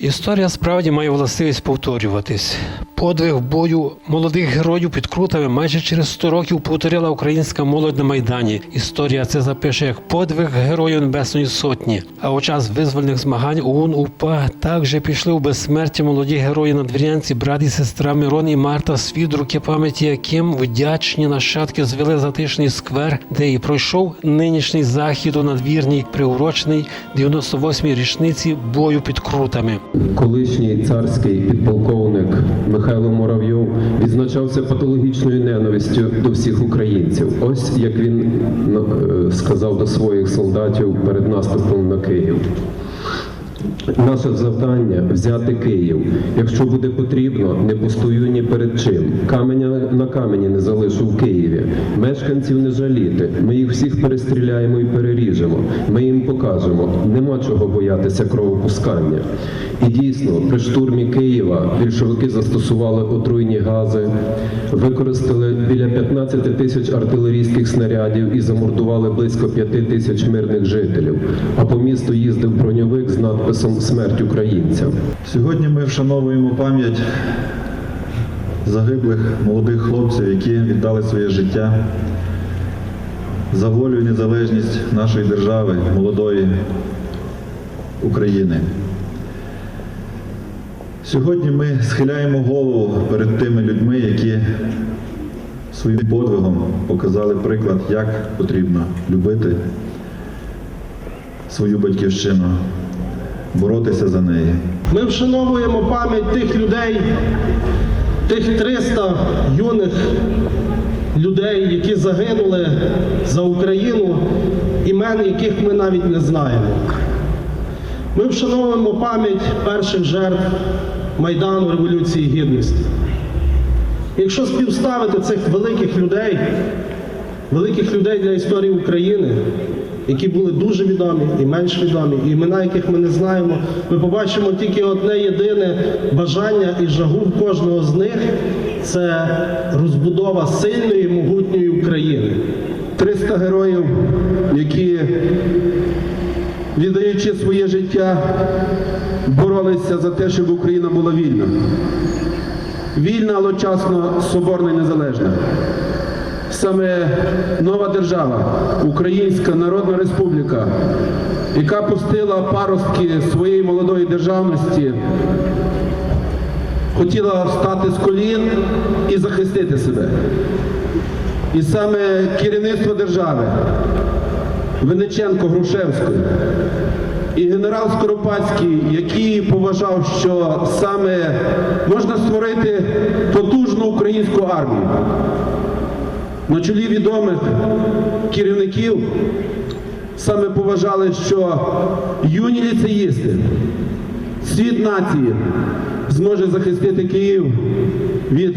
Історія справді має властивість повторюватись. Подвиг бою молодих героїв під крутами майже через 100 років повторила українська молодь на майдані. Історія це запише як подвиг героїв Небесної Сотні. А у час визвольних змагань ОУН УПА також пішли у безсмерті молоді герої надвірнянці, брат і сестра Мирон і Марта, свід руки пам'яті, яким вдячні нащадки звели затишний сквер, де і пройшов нинішній захід у надвірній, приурочений 98-й річниці бою під крутами. Колишній царський підполковник Михайло Муравйов відзначався патологічною ненавистю до всіх українців. Ось як він е, сказав до своїх солдатів перед наступом на Київ. Наше завдання взяти Київ. Якщо буде потрібно, не постою ні перед чим. Каменя на камені не залишу в Києві. Мешканців не жаліти. Ми їх всіх перестріляємо і переріжемо. Ми їм покажемо. Нема чого боятися кровопускання. І дійсно, при штурмі Києва більшовики застосували отруйні гази, використали біля 15 тисяч артилерійських снарядів і замордували близько 5 тисяч мирних жителів. А по місту їздив броньовик з надписом Смерть українцям. Сьогодні ми вшановуємо пам'ять загиблих молодих хлопців, які віддали своє життя за волю і незалежність нашої держави, молодої України. Сьогодні ми схиляємо голову перед тими людьми, які своїм подвигом показали приклад, як потрібно любити свою батьківщину, боротися за неї. Ми вшановуємо пам'ять тих людей, тих 300 юних людей, які загинули за Україну, імен яких ми навіть не знаємо. Ми вшановуємо пам'ять перших жертв Майдану Революції Гідності. Якщо співставити цих великих людей, великих людей для історії України, які були дуже відомі і менш відомі, і імена яких ми не знаємо, ми побачимо тільки одне єдине бажання і жагу в кожного з них це розбудова сильної, могутньої України. 300 героїв, які, віддаючи своє життя, боролися за те, щоб Україна була вільна. Вільна, але часно соборна і незалежна. Саме нова держава, Українська Народна Республіка, яка пустила паростки своєї молодої державності, хотіла встати з колін і захистити себе. І саме керівництво держави Винниченко Грушевської і генерал Скоропадський, який поважав, що саме можна створити потужну українську армію. На чолі відомих керівників саме поважали, що юні ліцеїсти, світ нації зможе захистити Київ від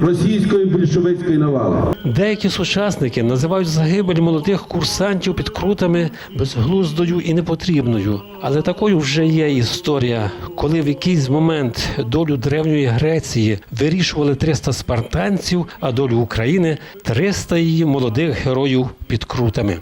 російської більшовицької навали. Деякі сучасники називають загибель молодих курсантів під крутами безглуздою і непотрібною. Але такою вже є історія, коли в якийсь момент долю древньої Греції вирішували 300 спартанців, а долю України 300 її молодих героїв під крутами.